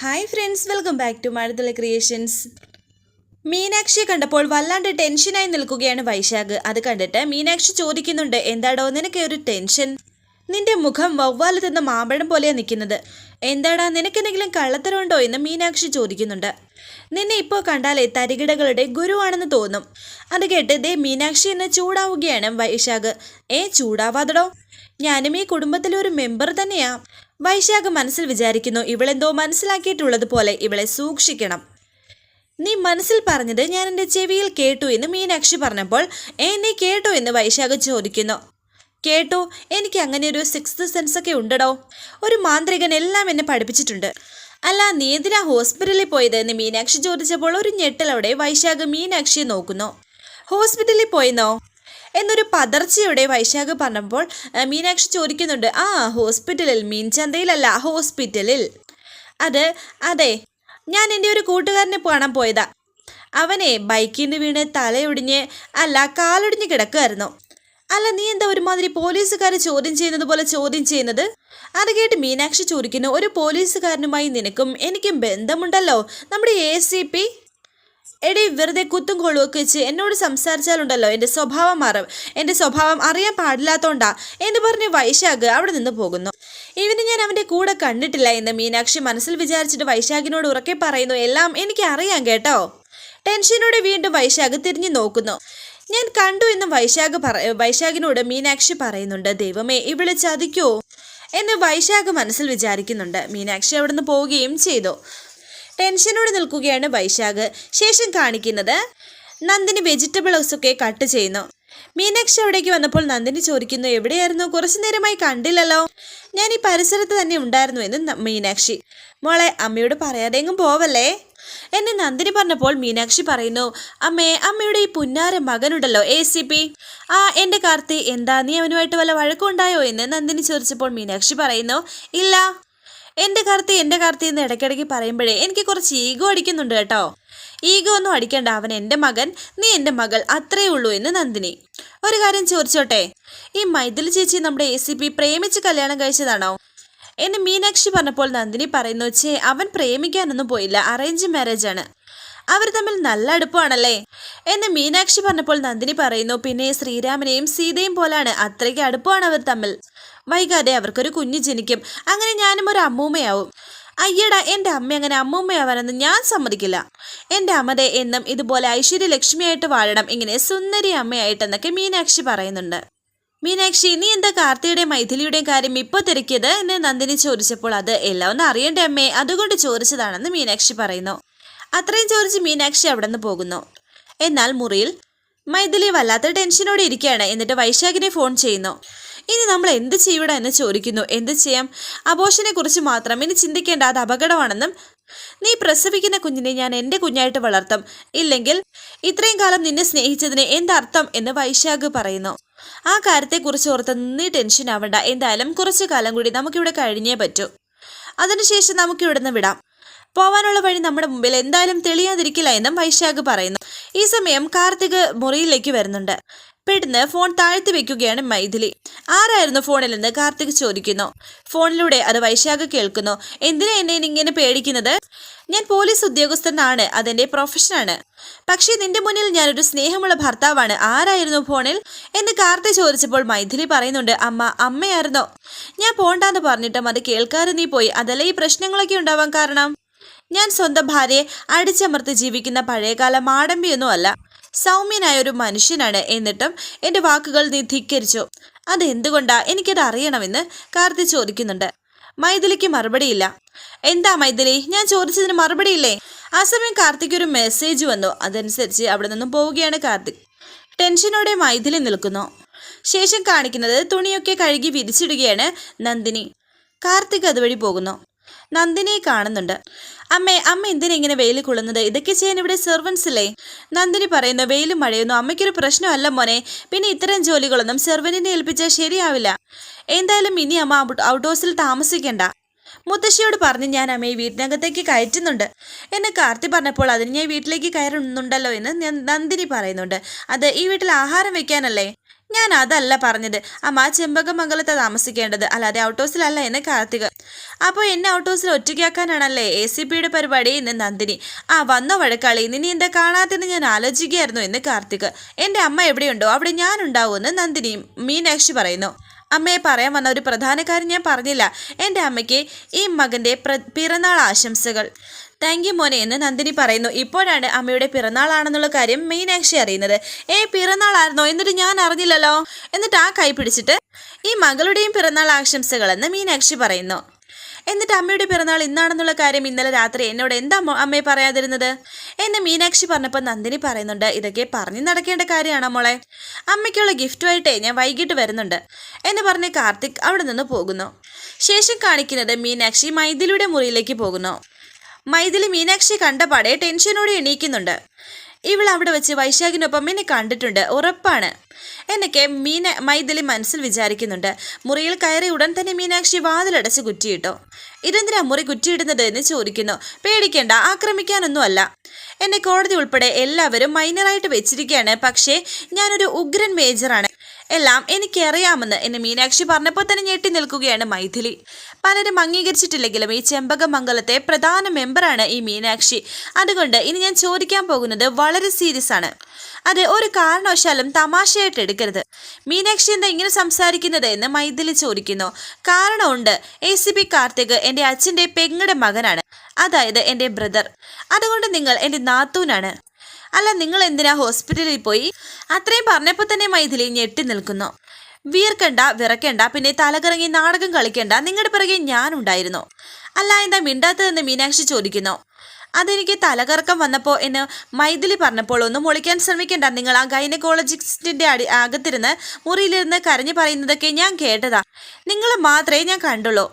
Hi friends welcome back to Mazhathulla creations മീനാക്ഷിയെ കണ്ടപ്പോൾ വല്ലാണ്ട് ടെൻഷനായി നിൽക്കുകയാണ് വൈശാഖ്. അത് കണ്ടിട്ട് മീനാക്ഷി ചോദിക്കുന്നുണ്ട് എന്താടോ നിനക്ക് ഒരു ടെൻഷൻ? നിന്റെ മുഖം വവ്വാൽ തിന്ന മാമ്പഴം പോലെയാ നിൽക്കുന്നത്. എന്താടാ നിനക്കെന്തെങ്കിലും കള്ളത്തരമുണ്ടോ? എന്ന് മീനാക്ഷി ചോദിക്കുന്നുണ്ട്. നിന്നെ ഇപ്പോൾ കണ്ടാലേ തരികിടകളുടെ ഗുരുവാണെന്ന് തോന്നും. അത് കേട്ട് ദേ മീനാക്ഷി എന്നെ ചൂടാവുകയാണ് വൈശാഖ്. ഏ ചൂടാവാതടോ. ഞാനും ഈ കുടുംബത്തിലെ ഒരു മെമ്പർ തന്നെയാ. വൈശാഖ് മനസ്സിൽ വിചാരിക്കുന്നു ഇവളെന്തോ മനസ്സിലാക്കിയിട്ടുള്ളത് പോലെ ഇവളെ സൂക്ഷിക്കണം. നീ മനസ്സിൽ പറഞ്ഞത് ഞാൻ എന്റെ ചെവിയിൽ കേട്ടു എന്ന് മീനാക്ഷി പറഞ്ഞപ്പോൾ ഏ നീ കേട്ടോ എന്ന് വൈശാഖ് ചോദിക്കുന്നു. കേട്ടോ? എനിക്ക് അങ്ങനെ ഒരു സിക്സ്ത് സെൻസ് ഒക്കെ ഉണ്ടടോ? ഒരു മാന്ത്രികൻ എല്ലാം എന്നെ പഠിപ്പിച്ചിട്ടുണ്ട്. അല്ല നീ എന്തിനാ ഹോസ്പിറ്റലിൽ പോയത് എന്ന് മീനാക്ഷി ചോദിച്ചപ്പോൾ ഒരു ഞെട്ടലോടെ വൈശാഖ് മീനാക്ഷിയെ നോക്കുന്നു. ഹോസ്പിറ്റലിൽ പോയെന്നോ? എന്നൊരു പതർച്ചയോടെ വൈശാഖ് പറഞ്ഞപ്പോൾ മീനാക്ഷി ചോദിക്കുന്നുണ്ട് ആ ഹോസ്പിറ്റലിൽ മീൻചന്തയിലല്ല ഹോസ്പിറ്റലിൽ. അത് അതെ ഞാൻ എന്റെ ഒരു കൂട്ടുകാരനെ കാണാൻ പോയതാ. അവനെ ബൈക്കിൽ നിന്ന് വീണ് തലയൊടിഞ്ഞ് അല്ല കാലൊടിഞ്ഞ് കിടക്കുമായിരുന്നു അല്ല നീ എന്താ ഒരുമാതിരി പോലീസുകാർ ചോദ്യം ചെയ്യുന്നത് പോലെ ചോദ്യം ചെയ്യുന്നത്? അത് കേട്ട് മീനാക്ഷി ചോദിക്കുന്നു ഒരു പോലീസുകാരനുമായി നിനക്കും എനിക്കും ബന്ധമുണ്ടല്ലോ. നമ്മുടെ എ സി പി എടി വെറുതെ കുത്തും കൊള്ളുവൊക്കെ വെച്ച് എന്നോട് സംസാരിച്ചാലുണ്ടല്ലോ. എന്റെ സ്വഭാവം മാറും. എന്റെ സ്വഭാവം അറിയാൻ പാടില്ലാത്തോണ്ടാ. എന്ന് പറഞ്ഞ് വൈശാഖ് അവിടെ നിന്ന് പോകുന്നു. ഇവന് ഞാൻ അവന്റെ കൂടെ കണ്ടിട്ടില്ല എന്ന് മീനാക്ഷി മനസ്സിൽ വിചാരിച്ചിട്ട് വൈശാഖിനോട് ഉറക്കെ പറയുന്നു. എല്ലാം എനിക്ക് അറിയാം കേട്ടോ. ടെൻഷനോടെ വീണ്ടും വൈശാഖ് തിരിഞ്ഞു നോക്കുന്നു. ഞാൻ കണ്ടു എന്ന് വൈശാഖ് പറ വൈശാഖിനോട് മീനാക്ഷി പറയുന്നുണ്ട്. ദൈവമേ ഇവിടെ ചതിക്കോ എന്ന് വൈശാഖ് മനസ്സിൽ വിചാരിക്കുന്നുണ്ട്. മീനാക്ഷി അവിടുന്ന് പോവുകയും ചെയ്തു. ടെൻഷനോടെ നിൽക്കുകയാണ് വൈശാഖ്. ശേഷം കാണിക്കുന്നത് നന്ദിനി വെജിറ്റബിൾ ഹൗസ് ഒക്കെ കട്ട് ചെയ്യുന്നു. മീനാക്ഷി അവിടേക്ക് വന്നപ്പോൾ നന്ദിനി ചോദിക്കുന്നു എവിടെയായിരുന്നു? കുറച്ചു നേരമായി കണ്ടില്ലല്ലോ. ഞാൻ ഈ പരിസരത്ത് തന്നെ ഉണ്ടായിരുന്നു എന്ന് മീനാക്ഷി. മോളെ അമ്മയോട് പറയാതെ എങ്ങും പോവല്ലേ? എന്നെ നന്ദിനി പറഞ്ഞപ്പോൾ മീനാക്ഷി പറയുന്നു അമ്മേ അമ്മയുടെ ഈ പുന്നാര മകനുണ്ടല്ലോ എ സി പി ആ എന്റെ കാർത്തി എന്താ നീ അവനുമായിട്ട് വല്ല വഴക്കുണ്ടായോ? എന്ന് നന്ദിനി ചോദിച്ചപ്പോൾ മീനാക്ഷി പറയുന്നു ഇല്ല. എന്റെ കാർത്തി എന്റെ കാർത്തി എന്ന് ഇടയ്ക്കിടയ്ക്ക് പറയുമ്പോഴേ എനിക്ക് കുറച്ച് ഈഗോ അടിക്കുന്നുണ്ട് കേട്ടോ. ഈഗോ ഒന്നും അടിക്കണ്ട അവൻ എന്റെ മകൻ നീ എന്റെ മകൾ അത്രേ ഉള്ളൂ എന്ന് നന്ദിനി. ഒരു കാര്യം ചോദിച്ചോട്ടെ? ഈ മൈഥിലി ചേച്ചി നമ്മുടെ എ സി പി പ്രേമിച്ച് കല്യാണം കഴിച്ചതാണോ? എന്ന് മീനാക്ഷി പറഞ്ഞപ്പോൾ നന്ദിനി പറയുന്നു ചേ അവൻ പ്രേമിക്കാനൊന്നും പോയില്ല അറേഞ്ച് മാരേജ് ആണ്. അവർ തമ്മിൽ നല്ല അടുപ്പമാണല്ലേ എന്ന് മീനാക്ഷി പറഞ്ഞപ്പോൾ നന്ദിനി പറയുന്നു പിന്നെ ശ്രീരാമനെയും സീതയും പോലാണ് അത്രയ്ക്ക് അടുപ്പമാണ് അവർ തമ്മിൽ. വൈകാതെ അവർക്കൊരു കുഞ്ഞ് ജനിക്കും. അങ്ങനെ ഞാനും ഒരു അമ്മൂമ്മയാവും. അയ്യടാ എന്റെ അമ്മ അങ്ങനെ അമ്മൂമ്മയാവാനെന്ന് ഞാൻ സമ്മതിക്കില്ല. എന്റെ അമ്മതെ എന്നും ഇതുപോലെ ഐശ്വര്യ ലക്ഷ്മിയായിട്ട് വാഴണം ഇങ്ങനെ സുന്ദരി അമ്മയായിട്ടെന്നൊക്കെ മീനാക്ഷി പറയുന്നുണ്ട്. മീനാക്ഷി നീ എന്താ കാർത്തിയുടെയും മൈഥിലിയുടെയും കാര്യം ഇപ്പോൾ തിരക്കിയത്? എന്ന് നന്ദിനി ചോദിച്ചപ്പോൾ അത് എല്ലാം ഒന്ന് അറിയേണ്ട അമ്മേ? അതുകൊണ്ട് ചോദിച്ചതാണെന്ന് മീനാക്ഷി പറയുന്നു. അത്രയും ചോദിച്ച് മീനാക്ഷി അവിടെ നിന്ന് പോകുന്നു. എന്നാൽ മുറിയിൽ മൈഥിലി വല്ലാത്ത ടെൻഷനോടെ ഇരിക്കുകയാണ്. എന്നിട്ട് വൈശാഖിനെ ഫോൺ ചെയ്യുന്നു. ഇനി നമ്മൾ എന്ത് ചെയ്യടാ എന്ന് ചോദിക്കുന്നു. എന്ത് ചെയ്യാം? അബോഷനെ കുറിച്ച് മാത്രം ഇനി ചിന്തിക്കേണ്ട അത് അപകടമാണെന്നും നീ പ്രസവിക്കുന്ന കുഞ്ഞിനെ ഞാൻ എന്റെ കുഞ്ഞായിട്ട് വളർത്തും. ഇല്ലെങ്കിൽ ഇത്രയും കാലം നിന്നെ സ്നേഹിച്ചതിന് എന്തർത്ഥം എന്ന് വൈശാഖ് പറയുന്നു. ആ കാര്യത്തെക്കുറിച്ച് ഓർത്ത് നീ ടെൻഷൻ ആവണ്ട. എന്തായാലും കുറച്ചു കാലം കൂടി നമുക്കിവിടെ കഴിഞ്ഞേ പറ്റൂ. അതിനുശേഷം നമുക്ക് ഇവിടുന്ന് വിടാം. പോവാനുള്ള വഴി നമ്മുടെ മുമ്പിൽ എന്തായാലും തെളിയാതിരിക്കില്ല എന്നും വൈശാഖ് പറയുന്നു. ഈ സമയം കാർത്തിക് മുറിയിലേക്ക് വരുന്നുണ്ട്. പെട്ടെന്ന് ഫോൺ താഴ്ത്തി വെക്കുകയാണ് മൈഥിലി. ആരായിരുന്നു ഫോണിലെന്ന് കാർത്തിക് ചോദിക്കുന്നു. ഫോണിലൂടെ അത് വൈശാഖ കേൾക്കുന്നു. എന്തിനാ എന്നെ ഇങ്ങനെ പേടിക്കുന്നത്? ഞാൻ പോലീസ് ഉദ്യോഗസ്ഥനാണ്. അതെന്റെ പ്രൊഫഷനാണ്. പക്ഷേ നിന്റെ മുന്നിൽ ഞാനൊരു സ്നേഹമുള്ള ഭർത്താവാണ്. ആരായിരുന്നു ഫോണിൽ? എന്ന് കാർത്തി ചോദിച്ചപ്പോൾ മൈഥിലി പറയുന്നുണ്ട് അമ്മ അമ്മയായിരുന്നോ. ഞാൻ പോണ്ടാന്ന് പറഞ്ഞിട്ടും അത് കേൾക്കാതെ നീ പോയി. അതല്ലേ ഈ പ്രശ്നങ്ങളൊക്കെ ഉണ്ടാവാൻ കാരണം? ഞാൻ സ്വന്തം ഭാര്യയെ അടിച്ചമർത്തി ജീവിക്കുന്ന പഴയകാല മാടമ്പിയൊന്നും അല്ല. സൗമ്യനായ ഒരു മനുഷ്യനാണ് എന്നിട്ടും എന്റെ വാക്കുകൾ നീ ധിക്കരിച്ചു അതെന്തുകൊണ്ടാ എനിക്കത് അറിയണമെന്ന് കാർത്തി ചോദിക്കുന്നുണ്ട്. മൈഥിലിക്ക് മറുപടിയില്ല. എന്താ മൈഥിലി? ഞാൻ ചോദിച്ചതിന് മറുപടിയില്ലേ? ആ സമയം കാർത്തിക്ക് ഒരു മെസ്സേജ് വന്നു. അതനുസരിച്ച് അവിടെ നിന്നും പോവുകയാണ് കാർത്തിക് ടെൻഷനോടെ മൈഥിലി നിൽക്കുന്നു. ശേഷം കാണിക്കുന്നത് തുണിയൊക്കെ കഴുകി വിരിച്ചിടുകയാണ് നന്ദിനി. കാർത്തിക് അതുവഴി പോകുന്നു. നന്ദിനിയെ കാണുന്നുണ്ട്. അമ്മേ അമ്മ എന്തിനാ ഇങ്ങനെ വെയിൽ കൊള്ളുന്നത്? ഇതൊക്കെ ചെയ്യാൻ ഇവിടെ സെർവൻസ് ഇല്ലേ? നന്ദിനി പറയുന്നു വെയിലും മഴയൊന്നും അമ്മയ്ക്കൊരു പ്രശ്നമല്ല മോനെ. പിന്നെ ഇത്തരം ജോലികളൊന്നും സെർവന്റിനെ ഏൽപ്പിച്ചാൽ ശരിയാവില്ല. എന്തായാലും ഇനി അമ്മ ഔട്ട് താമസിക്കേണ്ട. മുത്തശ്ശിയോട് പറഞ്ഞ് ഞാൻ അമ്മയെ വീട്ടിനകത്തേക്ക് കയറ്റുന്നുണ്ട്. എന്നെ കാർത്തി പറഞ്ഞപ്പോൾ അതിന് ഞാൻ വീട്ടിലേക്ക് കയറുന്നുണ്ടല്ലോ എന്ന് നന്ദിനി പറയുന്നുണ്ട്. അത് ഈ വീട്ടിൽ ആഹാരം വെക്കാനല്ലേ? ഞാൻ അതല്ല പറഞ്ഞത്. അമ്മ ചെമ്പകമംഗലത്തെ താമസിക്കേണ്ടത്. അല്ലാതെ ഔട്ട് ഹൗസിലല്ല എന്ന് കാർത്തിക അപ്പോൾ എന്നെ ഔട്ട് ഹൗസിൽ ഒറ്റയ്ക്കാക്കാനാണല്ലേ എ സി പിയുടെ പരിപാടി എന്ന് നന്ദിനി. ആ വന്ന വഴക്കാളി. നിനി എന്താ കാണാത്തെന്ന് ഞാൻ ആലോചിക്കുകയായിരുന്നു എന്ന് കാർത്തിക്. എന്റെ അമ്മ എവിടെയുണ്ടോ? അവിടെ ഞാൻ ഞാനുണ്ടാവുമെന്ന് നന്ദിനി മീനാക്ഷി പറയുന്നു. അമ്മയെ പറയാൻ വന്ന ഒരു പ്രധാന കാര്യം ഞാൻ പറഞ്ഞില്ല. എന്റെ അമ്മയ്ക്ക് ഈ മകന്റെ പിറന്നാൾ ആശംസകൾ. താങ്ക് യു മോനെ എന്ന് നന്ദിനി പറയുന്നു. ഇപ്പോഴാണ് അമ്മയുടെ പിറന്നാളാണെന്നുള്ള കാര്യം മീനാക്ഷി അറിയുന്നത്. ഏ പിറന്നാളായിരുന്നോ? എന്നിട്ട് ഞാൻ അറിഞ്ഞില്ലല്ലോ. എന്നിട്ട് ആ കൈ പിടിച്ചിട്ട് ഈ മകളുടെയും പിറന്നാൾ ആശംസകളെന്ന് മീനാക്ഷി പറയുന്നു. എന്നിട്ട് അമ്മയുടെ പിറന്നാൾ ഇന്നാണെന്നുള്ള കാര്യം ഇന്നലെ രാത്രി എന്നോട് എന്താ അമ്മയെ പറയാതിരുന്നത്? എന്ന് മീനാക്ഷി പറഞ്ഞപ്പോൾ നന്ദിനി പറയുന്നുണ്ട് ഇതൊക്കെ പറഞ്ഞു നടക്കേണ്ട കാര്യമാണോ മോളെ? അമ്മയ്ക്കുള്ള ഗിഫ്റ്റുമായിട്ടേ ഞാൻ വൈകിട്ട് വരുന്നുണ്ട് എന്ന് പറഞ്ഞ് കാർത്തിക് അവിടെ നിന്ന് പോകുന്നു. ശേഷം കാണിക്കുന്നത് മീനാക്ഷി മൈദിലിയുടെ മുറിയിലേക്ക് പോകുന്നു. മൈഥിലി മീനാക്ഷി കണ്ടപാടെ ടെൻഷനോടെ എണീക്കുന്നുണ്ട്. ഇവൾ അവിടെ വെച്ച് വൈശാഖിനൊപ്പം എന്നെ കണ്ടിട്ടുണ്ട്. ഉറപ്പാണ്. എന്നൊക്കെ മീന മൈഥിലി മനസ്സിൽ വിചാരിക്കുന്നുണ്ട്. മുറിയിൽ കയറി ഉടൻ തന്നെ മീനാക്ഷി വാതിലടച്ച് കുറ്റിയിട്ടു. ഇതെന്തിനാ മുറി കുറ്റിയിടുന്നത് എന്ന് ചോദിക്കുന്നു. പേടിക്കേണ്ട ആക്രമിക്കാനൊന്നുമല്ല. എന്നെ കോടതി ഉൾപ്പെടെ എല്ലാവരും മൈനറായിട്ട് വെച്ചിരിക്കുകയാണ്. പക്ഷേ ഞാനൊരു ഉഗ്രൻ മേജറാണ്. എല്ലാം എനിക്കറിയാമെന്ന് എന്നെ മീനാക്ഷി പറഞ്ഞപ്പോൾ തന്നെ ഞെട്ടി നിൽക്കുകയാണ് മൈഥിലി. പലരും അംഗീകരിച്ചിട്ടില്ലെങ്കിലും ഈ ചെമ്പകമംഗലത്തെ പ്രധാന മെമ്പറാണ് ഈ മീനാക്ഷി. അതുകൊണ്ട് ഇനി ഞാൻ ചോദിക്കാൻ പോകുന്നത് വളരെ സീരിയസ് ആണ്. അത് ഒരു കാരണവശാലും തമാശയായിട്ട് എടുക്കരുത്. മീനാക്ഷി എന്താ ഇങ്ങനെ സംസാരിക്കുന്നത് എന്ന് മൈഥിലി ചോദിക്കുന്നു. കാരണമുണ്ട് എ സി പി കാർത്തിക് എന്റെ അച്ഛന്റെ പെങ്ങടെ മകനാണ്. അതായത് എന്റെ ബ്രദർ. അതുകൊണ്ട് നിങ്ങൾ എന്റെ നാത്തൂനാണ്. അല്ല നിങ്ങൾ എന്തിനാ ഹോസ്പിറ്റലിൽ പോയി? അത്രയും പറഞ്ഞപ്പോൾ തന്നെ മൈഥിലി ഞെട്ടി നിൽക്കുന്നു. വീർക്കണ്ട വിറക്കണ്ട പിന്നെ തലകറങ്ങി നാടകം കളിക്കണ്ട നിങ്ങളുടെ പിറകെ ഞാനുണ്ടായിരുന്നു. അല്ല എന്താ മിണ്ടാത്തതെന്ന് മീനാക്ഷി ചോദിക്കുന്നു. അതെനിക്ക് തലകറക്കം വന്നപ്പോൾ എന്ന് മൈഥിലി പറഞ്ഞപ്പോൾ ഒന്നും ഒളിക്കാൻ ശ്രമിക്കണ്ട നിങ്ങൾ ആ ഗൈനക്കോളജിസ്റ്റിന്റെ അടി അകത്തിരുന്ന് മുറിയിലിരുന്ന് കരഞ്ഞു പറയുന്നതൊക്കെ ഞാൻ കേട്ടതാ. നിങ്ങൾ മാത്രമേ ഞാൻ കണ്ടുള്ളൂ.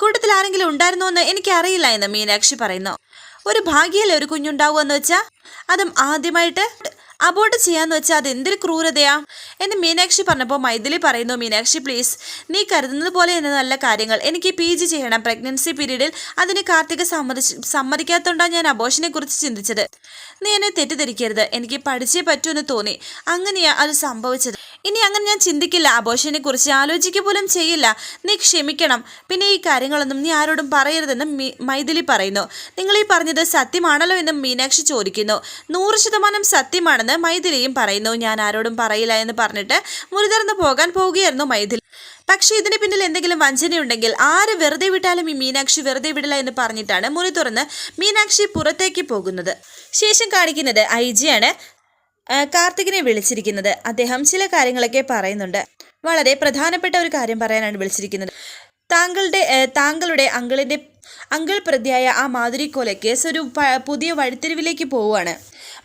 കൂട്ടത്തിൽ ആരെങ്കിലും ഉണ്ടായിരുന്നു എന്ന് എനിക്കറിയില്ല എന്ന് മീനാക്ഷി പറയുന്നു. ഒരു ഭാഗ്യല്ലേ ഒരു കുഞ്ഞുണ്ടാവുക എന്ന് വെച്ചാ? അതും ആദ്യമായിട്ട് അബോർട്ട് ചെയ്യാന്ന് വെച്ചാൽ അത് എന്തൊരു ക്രൂരതയാ? എന്ന് മീനാക്ഷി പറഞ്ഞപ്പോൾ മൈഥിലി പറയുന്നു മീനാക്ഷി പ്ലീസ് നീ കരുതുന്നത് പോലെ തന്നെ നല്ല കാര്യങ്ങൾ. എനിക്ക് പി ജി ചെയ്യണം. പ്രഗ്നൻസി പീരീഡിൽ അതിന് കാർത്തിക സമ്മതിച്ച് സമ്മതിക്കാത്തോണ്ടാണ് ഞാൻ അബോഷനെ കുറിച്ച് ചിന്തിച്ചത്. നീ എന്നെ തെറ്റിദ്ധരിക്കരുത്. എനിക്ക് പഠിച്ചേ പറ്റൂ എന്ന് തോന്നി. അങ്ങനെയാ അത് സംഭവിച്ചത്. ഇനി അങ്ങനെ ഞാൻ ചിന്തിക്കില്ല. അബോഷനെ കുറിച്ച് ആലോചിക്കുക പോലും ചെയ്യില്ല. നീ ക്ഷമിക്കണം. പിന്നെ ഈ കാര്യങ്ങളൊന്നും നീ ആരോടും പറയരുതെന്ന് മൈഥിലി പറയുന്നു. നിങ്ങൾ ഈ പറഞ്ഞത് സത്യമാണല്ലോ എന്ന് മീനാക്ഷി ചോദിക്കുന്നു. നൂറ് ശതമാനം സത്യമാണെന്ന് മൈഥിലിയും പറയുന്നു. ഞാൻ ആരോടും പറയില്ല എന്ന് പറഞ്ഞിട്ട് മുറിതുറന്ന് പോകാൻ പോവുകയായിരുന്നു മൈഥിലി. പക്ഷേ ഇതിന് പിന്നിൽ എന്തെങ്കിലും വഞ്ചനയുണ്ടെങ്കിൽ ആര് വെറുതെ വിട്ടാലും ഈ മീനാക്ഷി വെറുതെ വിടില്ല എന്ന് പറഞ്ഞിട്ടാണ് മുറി തുറന്ന് മീനാക്ഷി പുറത്തേക്ക് പോകുന്നത്. ശേഷം കാണിക്കുന്നത് ഐ ജിയാണ് കാർത്തികിനെ വിളിച്ചിരിക്കുന്നത്. അദ്ദേഹം ചില കാര്യങ്ങളൊക്കെ പറയുന്നുണ്ട്. വളരെ പ്രധാനപ്പെട്ട ഒരു കാര്യം പറയാനാണ് വിളിച്ചിരിക്കുന്നത്. താങ്കളുടെ താങ്കളുടെ അങ്കിളിന്റെ അങ്കിൾ പ്രതിയായ ആ മാധുരി കൊലക്കേസ് ഒരു പുതിയ വഴിത്തിരിവിലേക്ക് പോവുകയാണ്.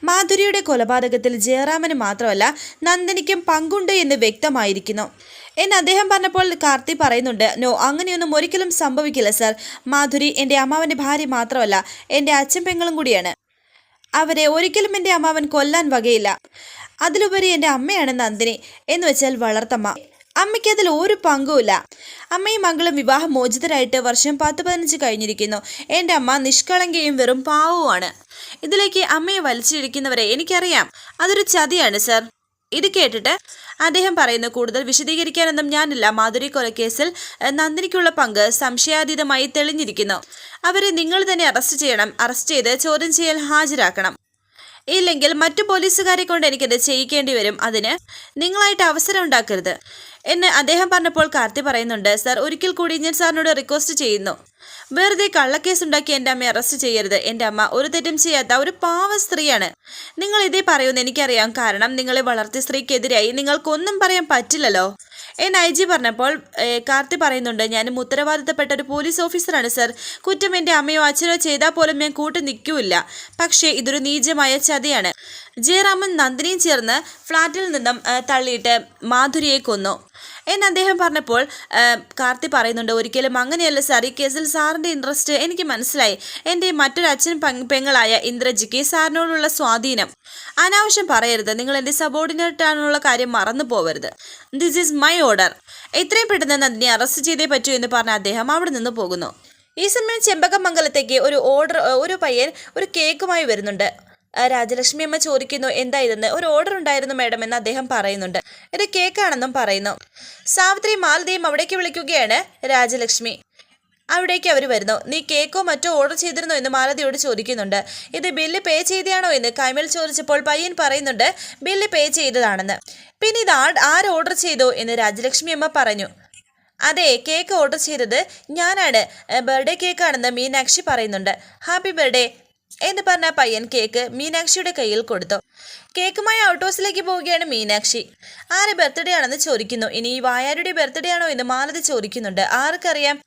മാധുരിയുടെ കൊലപാതകത്തിൽ ജയറാമന് മാത്രമല്ല നന്ദനിക്കും പങ്കുണ്ട് എന്ന് വ്യക്തമായിരിക്കുന്നു. എന്ന് അദ്ദേഹം പറഞ്ഞപ്പോൾ കാർത്തി പറയുന്നുണ്ട് നോ അങ്ങനെയൊന്നും ഒരിക്കലും സംഭവിക്കില്ല സർ. മാധുരി എന്റെ അമ്മാവന്റെ ഭാര്യ മാത്രമല്ല എന്റെ അച്ഛൻ പെങ്ങളും കൂടിയാണ്. അവരെ ഒരിക്കലും എന്റെ അമ്മാവൻ കൊല്ലാൻ വകയില്ല. അതിലുപരി എന്റെ അമ്മയാണ് നന്ദിനി എന്ന് വെച്ചാൽ വളർത്തമ്മ. അമ്മയ്ക്ക് അതിൽ ഒരു പങ്കുമില്ല. അമ്മയും മകളും വിവാഹം മോചിതരായിട്ട് വർഷം പത്ത് പതിനഞ്ച് കഴിഞ്ഞിരിക്കുന്നു. എന്റെ അമ്മ നിഷ്കളങ്കയും വെറും പാവവുമാണ്. ഇതിലേക്ക് അമ്മയെ വലിച്ചിരിക്കുന്നവരെ എനിക്കറിയാം. അതൊരു ചതിയാണ് സർ. ഇത് കേട്ടിട്ട് അദ്ദേഹം പറയുന്ന കൂടുതൽ വിശദീകരിക്കാനൊന്നും ഞാനില്ല. മാധുരി കൊലക്കേസിൽ നന്ദിനിക്കുള്ള പങ്ക് സംശയാതീതമായി തെളിഞ്ഞിരിക്കുന്നു. അവരെ നിങ്ങൾ തന്നെ അറസ്റ്റ് ചെയ്യണം. അറസ്റ്റ് ചെയ്ത് ചോദ്യം ചെയ്യൽ ഹാജരാക്കണം. ഇല്ലെങ്കിൽ മറ്റു പോലീസുകാരെ കൊണ്ട് എനിക്കത് ചെയ്യിക്കേണ്ടി വരും. അതിന് നിങ്ങളായിട്ട് അവസരം ഉണ്ടാക്കരുത്. എന്ന് അദ്ദേഹം പറഞ്ഞപ്പോൾ കാർത്തി പറയുന്നുണ്ട് സർ ഒരിക്കൽ കൂടി ഞാൻ സാറിനോട് റിക്വസ്റ്റ് ചെയ്യുന്നു. വെറുതെ കള്ളക്കേസ് ഉണ്ടാക്കി എന്റെ അമ്മയെ അറസ്റ്റ് ചെയ്യരുത്. എന്റെ അമ്മ ഒരു തെറ്റും ചെയ്യാത്ത ഒരു പാവ സ്ത്രീയാണ്. നിങ്ങൾ ഇതേ പറയുമെന്ന് എനിക്കറിയാം. കാരണം നിങ്ങളെ വളർത്തിയ സ്ത്രീക്കെതിരായി നിങ്ങൾക്കൊന്നും പറയാൻ പറ്റില്ലല്ലോ. എൻ ഐ ജി പറഞ്ഞപ്പോൾ കാർത്തി പറയുന്നുണ്ട് ഞാനും ഉത്തരവാദിത്തപ്പെട്ട ഒരു പോലീസ് ഓഫീസറാണ് സർ. കുറ്റം എന്റെ അമ്മയോ അച്ഛനോ ചെയ്താൽ പോലും ഞാൻ കൂട്ട് നിൽക്കൂല്ല. പക്ഷേ ഇതൊരു നീചമായ ചതിയാണ്. ജയറാമൻ നന്ദിനിയും ചേർന്ന് ഫ്ളാറ്റിൽ നിന്നും തള്ളിയിട്ട് മാധുരിയെ കൊന്നു. എന്ന് അദ്ദേഹം പറഞ്ഞപ്പോൾ കാർത്തി പറയുന്നുണ്ട് ഒരിക്കലും അങ്ങനെയല്ല സാർ. ഈ കേസിൽ സാറിന്റെ ഇൻട്രസ്റ്റ് എനിക്ക് മനസ്സിലായി. എന്റെ മറ്റൊരു അച്ഛൻ പെങ്ങളായ ഇന്ദ്രജിക്ക് സാറിനോടുള്ള സ്വാധീനം. അനാവശ്യം പറയരുത്. നിങ്ങൾ എന്റെ സബോർഡിനേറ്റ് ആണെന്നുള്ള കാര്യം മറന്നു പോവരുത്. ദിസ് ഈസ് മൈ ഓർഡർ എത്രയും പെട്ടെന്ന് നന്ദിനെ അറസ്റ്റ് ചെയ്തേ പറ്റൂ എന്ന് പറഞ്ഞ അദ്ദേഹം അവിടെ നിന്ന് പോകുന്നു. ഈ സമയം ചെമ്പകമംഗലത്തേക്ക് ഒരു ഓർഡർ ഒരു പയ്യൻ ഒരു കേക്കുമായി വരുന്നുണ്ട്. രാജലക്ഷ്മി അമ്മ ചോദിക്കുന്നു എന്താ ഇതെന്ന്? ഒരു ഓർഡർ ഉണ്ടായിരുന്നു മാഡം എന്ന് അദ്ദേഹം പറയുന്നുണ്ട്. ഇത് കേക്കാണെന്നും പറയുന്നു. സാവിത്രി മാലതിയും അവിടേക്ക് വിളിക്കുകയാണ് രാജലക്ഷ്മി. അവിടേക്ക് അവർ വരുന്നു. നീ കേക്കോ മറ്റോ ഓർഡർ ചെയ്തിരുന്നോ എന്ന് മാലതിയോട് ചോദിക്കുന്നുണ്ട്. ഇത് ബില്ല് പേ ചെയ്തതാണോ എന്ന് കൈമൽ ചോദിച്ചപ്പോൾ പയ്യൻ പറയുന്നുണ്ട് ബില്ല് പേ ചെയ്തതാണെന്ന്. പിന്നെ ഇത് ആര് ഓർഡർ ചെയ്തു? എന്ന് രാജലക്ഷ്മി അമ്മ പറഞ്ഞു. അതെ കേക്ക് ഓർഡർ ചെയ്തത് ഞാനാണ്. ബർത്ത്ഡേ കേക്കാണെന്ന് മീനാക്ഷി പറയുന്നുണ്ട്. ഹാപ്പി ബർത്ത്ഡേ എന്ന് പറഞ്ഞ പയ്യൻ കേക്ക് മീനാക്ഷിയുടെ കയ്യിൽ കൊടുത്തു. കേക്കുമായി ഔട്ട് ഹൗസിലേക്ക് പോവുകയാണ് മീനാക്ഷി. ആരെ ബർത്ത്ഡേ ആണെന്ന് ചോദിക്കുന്നു. ഇനി ഈ വായാരുടെ ബർത്ത്ഡേ ആണോ എന്ന് മാലതി ചോദിക്കുന്നുണ്ട്. ആർക്കറിയാം?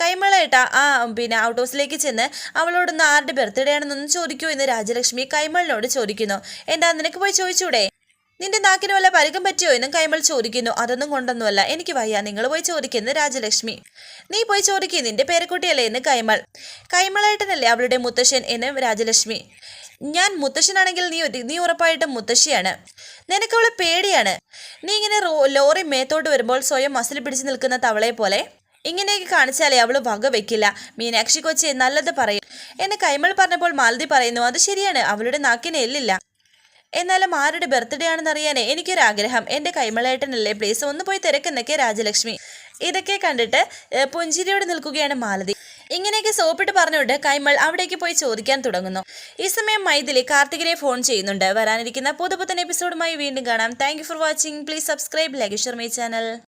കൈമളേട്ട ആ പിന്നെ ഔട്ട് ഹൗസിലേക്ക് ചെന്ന് അവളോടൊന്ന് ആരുടെ ബർത്ത്ഡേ ആണെന്നൊന്ന് ചോദിക്കൂ എന്ന് രാജലക്ഷ്മി കൈമളിനോട് ചോദിക്കുന്നു. എന്താ നിനക്ക് പോയി ചോദിച്ചൂടെ? നിന്റെ നാക്കിന് വല്ല പരുകം പറ്റിയോ? എന്നും കൈമൾ ചോദിക്കുന്നു. അതൊന്നും കൊണ്ടൊന്നുമല്ല. എനിക്ക് വയ്യ. നിങ്ങൾ പോയി ചോദിക്കുന്നു രാജലക്ഷ്മി. നീ പോയി ചോദിക്കേ. നിന്റെ പേരക്കുട്ടിയല്ലേ എന്ന് കൈമൾ. കൈമളേട്ടനല്ലേ അവളുടെ മുത്തശ്ശൻ എന്ന് രാജലക്ഷ്മി. ഞാൻ മുത്തശ്ശനാണെങ്കിൽ നീ ഒരു- നീ ഉറപ്പായിട്ടും മുത്തശ്ശിയാണ്. നിനക്ക് അവളെ പേടിയാണ്. നീ ഇങ്ങനെ ലോറി മേത്തോട്ട് വരുമ്പോൾ സ്വയം മസിൽ പിടിച്ച് നിൽക്കുന്ന തവളയെ പോലെ ഇങ്ങനെയൊക്കെ കാണിച്ചാലേ അവൾ വക വെക്കില്ല. മീനാക്ഷി കൊച്ചി നല്ലത് പറയും. എന്ന് കൈമൾ പറഞ്ഞപ്പോൾ മാലതി പറയുന്നു അത് ശരിയാണ്. അവളുടെ നാക്കിന് എല്ലില്ല. എന്നാലും ആരുടെ ബർത്ത്ഡേ ആണെന്ന് അറിയാനേ എനിക്കൊരാഗ്രഹം. എന്റെ കൈമളേട്ടനല്ലേ പ്ലീസ് ഒന്ന് പോയി തിരക്കെന്നൊക്കെ രാജലക്ഷ്മി. ഇതൊക്കെ കണ്ടിട്ട് പുഞ്ചിരിയോട് നിൽക്കുകയാണ് മാലതി. ഇങ്ങനെയൊക്കെ സോപ്പിട്ട് പറഞ്ഞുകൊണ്ട് കൈമൾ അവിടേക്ക് പോയി ചോദിക്കാൻ തുടങ്ങുന്നു. ഈ സമയം മൈഥിലി കാർത്തികിനെ ഫോൺ ചെയ്യുന്നുണ്ട്. വരാനിരിക്കുന്ന പുതുപുത്തൻ എപ്പിസോഡുമായി വീണ്ടും കാണാം. Thank for watching please subscribe like share my channel